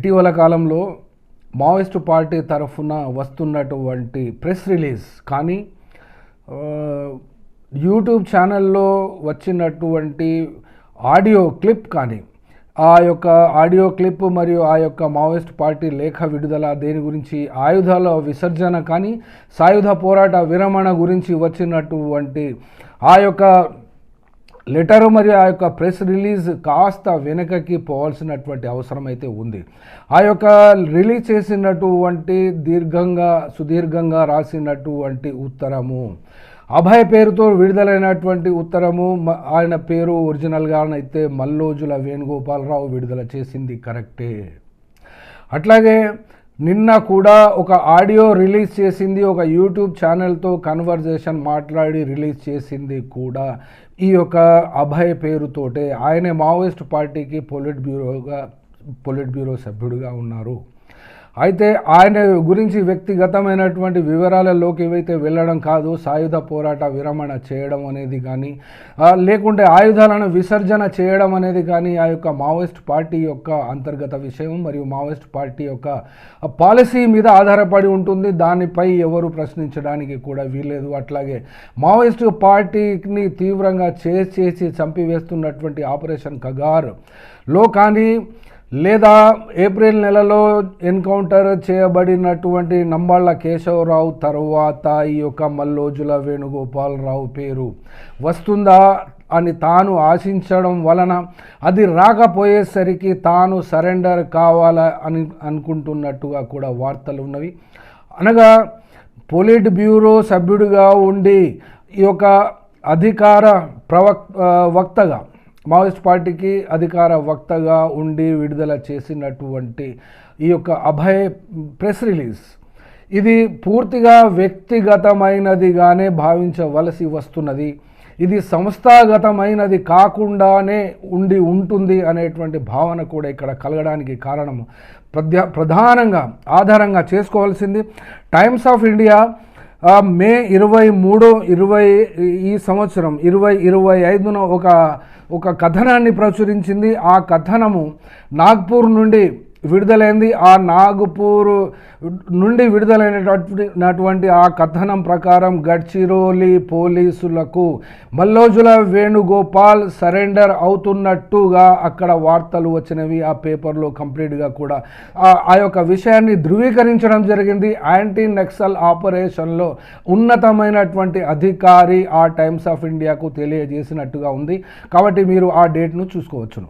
ఇటీవల కాలంలో Maoist party తరఫున వస్తున్నటువంటి ప్రెస్ రిలీజ్ కానీ యూట్యూబ్ ఛానల్లో వచ్చినటువంటి ఆడియో క్లిప్ కానీ ఆ యొక్క ఆడియో క్లిప్ మరియు ఆ యొక్క మావోయిస్ట్ పార్టీ లేఖ విడుదల దేని గురించి ఆయుధాల విసర్జన కానీ సాయుధ పోరాట విరమణ గురించి వచ్చినటువంటి ఆ యొక్క లెటర్ మరియు ఆ యొక్క ప్రెస్ రిలీజ్ కాస్త వెనకకి పోవాల్సినటువంటి అవసరం అయితే ఉంది. ఆ యొక్క రిలీజ్ చేసినటువంటి దీర్ఘంగా సుదీర్ఘంగా రాసినటువంటి ఉత్తరము. అభయ పేరుతో విడుదలైనటువంటి ఉత్తరము. మ- ఆయన పేరు ఒరిజినల్గా అయితే మల్లోజుల వేణుగోపాలరావు విడుదల చేసింది కరెక్టే. అట్లాగే నిన్న కూడా ఒక ఆడియో రిలీజ్ చేసింది ఒక యూట్యూబ్ ఛానల్తో కన్వర్జేషన్ మాట్లాడి రిలీజ్ చేసింది కూడా ఈ యొక్క అభయ పేరుతోటే. ఆయనే మావోయిస్ట్ పార్టీకి పొలిట్ బ్యూరోగా పొలిట్ బ్యూరో సభ్యుడిగా ఉన్నారు. అయితే ఆయన గురించి వ్యక్తిగతమైనటువంటి వివరాలలోకి ఏవైతే వెళ్ళడం కాదు సాయుధ పోరాట విరమణ చేయడం అనేది కానీ లేకుంటే ఆయుధాలను విసర్జన చేయడం అనేది కానీ ఆ యొక్క మావోయిస్ట్ పార్టీ యొక్క అంతర్గత విషయం మరియు మావోయిస్ట్ పార్టీ యొక్క పాలసీ మీద ఆధారపడి ఉంటుంది. దానిపై ఎవరు ప్రశ్నించడానికి కూడా వీల్లేదు. అట్లాగే మావోయిస్ట్ పార్టీని తీవ్రంగా చేసి చేసి చంపివేస్తున్నటువంటి ఆపరేషన్ కగార్లో కానీ లేదా ఏప్రిల్ నెలలో ఎన్కౌంటర్ చేయబడినటువంటి నంబాళ్ళ కేశవరావు తర్వాత ఈ యొక్క మల్లోజుల వేణుగోపాలరావు పేరు వస్తుందా అని తాను ఆశించడం వలన అది రాకపోయేసరికి తాను సరెండర్ కావాలా అని అనుకుంటున్నట్టుగా కూడా వార్తలు ఉన్నవి. అనగా పొలిట్ బ్యూరో సభ్యుడిగా ఉండి ఈ యొక్క అధికార ప్రవక్ వక్తగా మావోయిస్ట్ పార్టీకి అధికార వక్తగా ఉండి విడుదల చేసినటువంటి ఈ యొక్క అభయ్ ప్రెస్ రిలీజ్ ఇది పూర్తిగా వ్యక్తిగతమైనదిగానే భావించవలసి వస్తున్నది. ఇది సంస్థాగతమైనది కాకుండానే ఉండి ఉంటుంది అనేటువంటి భావన కూడా ఇక్కడ కలగడానికి కారణం ప్రధ్య ప్రధానంగా ఆధారంగా చేసుకోవాల్సింది టైమ్స్ ఆఫ్ ఇండియా మే ఇరవై మూడు ఇరవై ఈ సంవత్సరం ఇరవై ఇరవై ఐదున ఒక ఒక కథనాన్ని ప్రచురించింది. ఆ కథనము నాగ్పూర్ నుండి విడుదలైంది. ఆ నాగపూర్ నుండి విడుదలైనటువంటి ఆ కథనం ప్రకారం గడ్చిరోలి పోలీసులకు మల్లోజుల వేణుగోపాల్ సరెండర్ అవుతున్నట్టుగా అక్కడ వార్తలు వచ్చినవి. ఆ పేపర్లో కంప్లీట్గా కూడా ఆ- ఆ యొక్క విషయాన్ని ధృవీకరించడం జరిగింది. యాంటీ నక్సల్ ఆపరేషన్లో ఉన్నతమైనటువంటి అధికారి ఆ టైమ్స్ ఆఫ్ ఇండియాకు తెలియజేసినట్టుగా ఉంది. కాబట్టి మీరు ఆ డేట్ను చూసుకోవచ్చును.